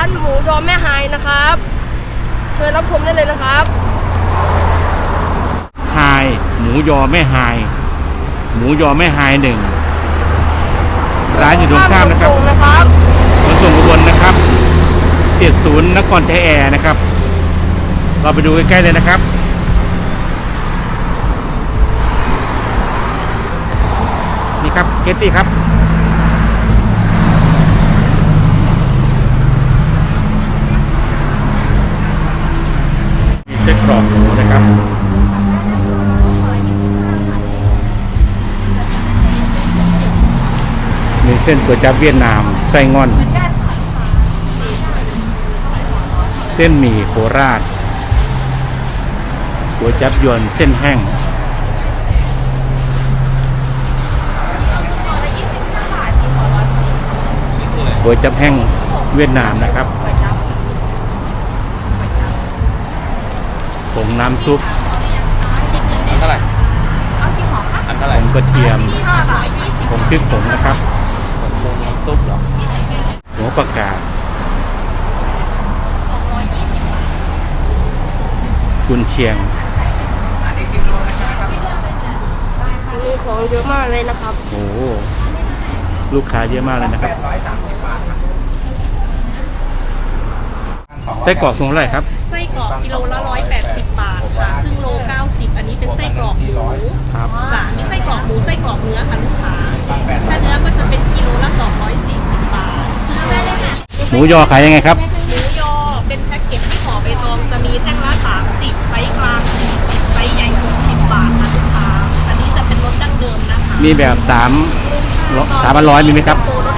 านหมูดอแม่ไฮนะครับเชิญรับชมได้เลยนะครับไฮหมูยอแม่ไฮหมูยอแม่ไฮหนึ่งร้านอยู่ตรงข้ามนะครับส่งนะครับขนส่งอุบลนะครับเจ็ดศูนย์นครชัยแอร์นะครับ เราไปดูใกล้ๆเลยนะครับนี่ครับเกตตี้ครับ มีเส้นกรอบหมูนะ ครับมีเส้นก๋วยจั๊บเวียดนามไส้งอน เส้นหมี่โคราชก๋วยจั๊บยวนเส้นแห้งก๋วยจั๊บแห้งเวียดนามนะครับ งน้ำซุปอันเท่าไหร่อันเท่าไหผร่งกระเทียมห้าบาทยี่สิบผงพริกผงนะครับผมลงน้ำซุปเหรอหัวประกาศกุนเชียง มีของเยอะมากเลยนะครับ โอ้โหลูกค้าเยอะมากเลยนะครับไส้กรอกถุงเท่าไหร่ครับไส้กรอกกิโลละ180บาท กรอกหมูครับ จ้ะมีไส้กรอกหมูไส้กรอกเนื้อค่ะลูกค้าถ้าเนื้อก็จะเป็นกิโลละ240บาทหมูยอขายยังไงครับ หมูยอเป็นแพ็กเกจที่ห่อใบตองจะมีแท่งละ30ไซส์กลาง40ไซส์ใหญ่60บาทค่ะลูกค้าอันนี้จะเป็นรสดั้งเดิมนะคะมีแบบสามสามพันร้อยมีไหมครับโปรล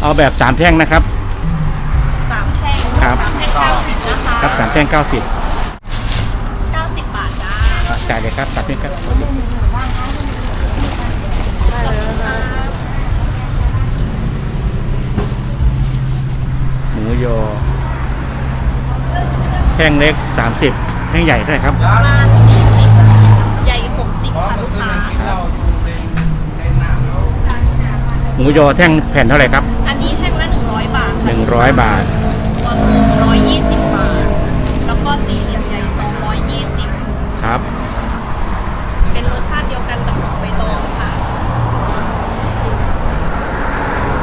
เอาแบบสามแท่งนะครับสามแท่งครับสามแท่งเก้าสิบนะคะครับสามแท่งเก้าสิบเก้าสิบบาทจ้าจ่ายเลยครับสามแท่งเก้าหมูยอแท่งเล็กสามสิบแท่งใหญ่เท่าไหร่ครับประมาณสี่ หมูยอแท่งแผ่นเท่าไหร่ครับ อันนี้แท่งละหนึ่งร้อยบาทหนึ่งร้อยบาทตอนร้อยยี่สิบบาท แล้วก็สี่เหลี่ยมใหญ่สองร้อยยี่สิบครับ เป็นรสชาติเดียวกันกับของใบตองค่ะ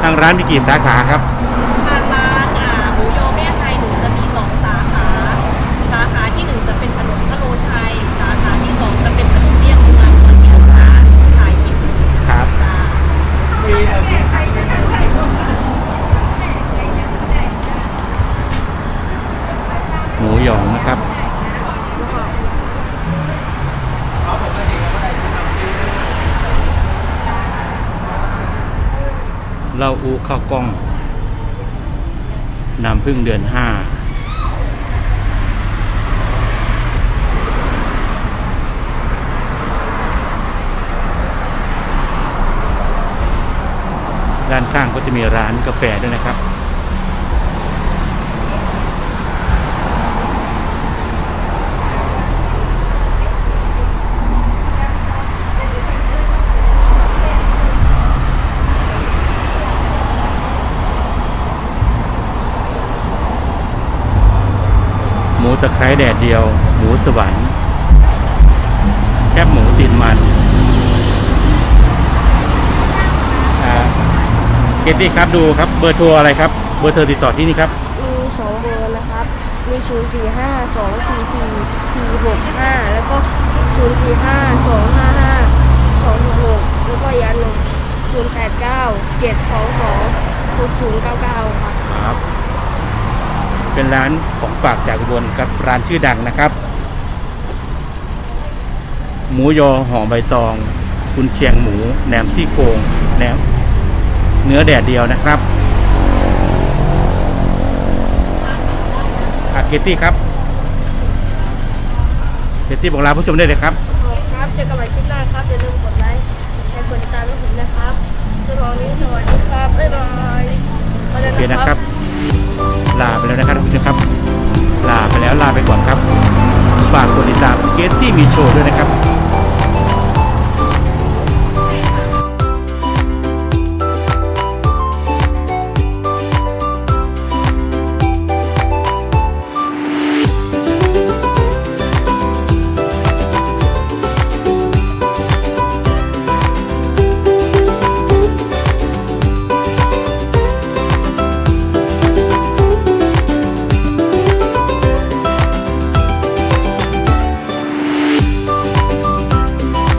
ทางร้านมีกี่สาขาครับ ทางร้านอ่าหมูยอแม่ไทยหนูจะมีสองสาขา สาขาที่หนึ่งจะเป็นถนนพะโลชัย สาขาที่สองจะเป็นถนนเลียบเมืองเหมือนที่ลูกค้าถ่ายคลิป ครับ จ้า หมูหยองนะครับ เหล้าอูข้าวกล้องน้ำพึ่งเดือนห้าด้านข้างก็จะมีร้านกาแฟด้วยนะครับ ตะไคร้แดดเดียว หมูสวรรค์แคบหมูติดมันอ่าเกตตี้ครับดูครับเบอร์โทรอะไรครับ เบอร์โทรติดต่อที่นี่ครับ มีสองเบอร์นะครับ มีศูนย์สี่ห้าสองสี่สี่สี่หกห้าแล้วก็ศูนย์สี่ห้าสองห้าห้าสองหกหกแล้วก็ยันหนึ่งศูนย์แปดเก้าเจ็ดสองสองหกศูนย์เก้าเก้าครับครับ เป็นร้านของฝากจากอุบลครับร้านชื่อดังนะครับ หมูยอห่อใบตอง คุณเชียงหมูแหนมซี่โครงแหนมเนื้อแดดเดียวนะครับอาเกตตี้ครับเกตตี้บอกลาผู้ชมได้เลยครับครับเจอกันใหม่คลิปหน้าครับอย่าลืมกดไลค์กดแชร์กดติดตามให้ผมนะครับสำหรับวันนี้สวัสดีครับบ๊ายบายไปแล้วโอเคนะครับ ลาไปแล้วนะครับท่านผู้ชมครับ ลาไปแล้วลาไปก่อนครับ ฝากกดติดตามเกสตี้มีโชว์ด้วยนะครับ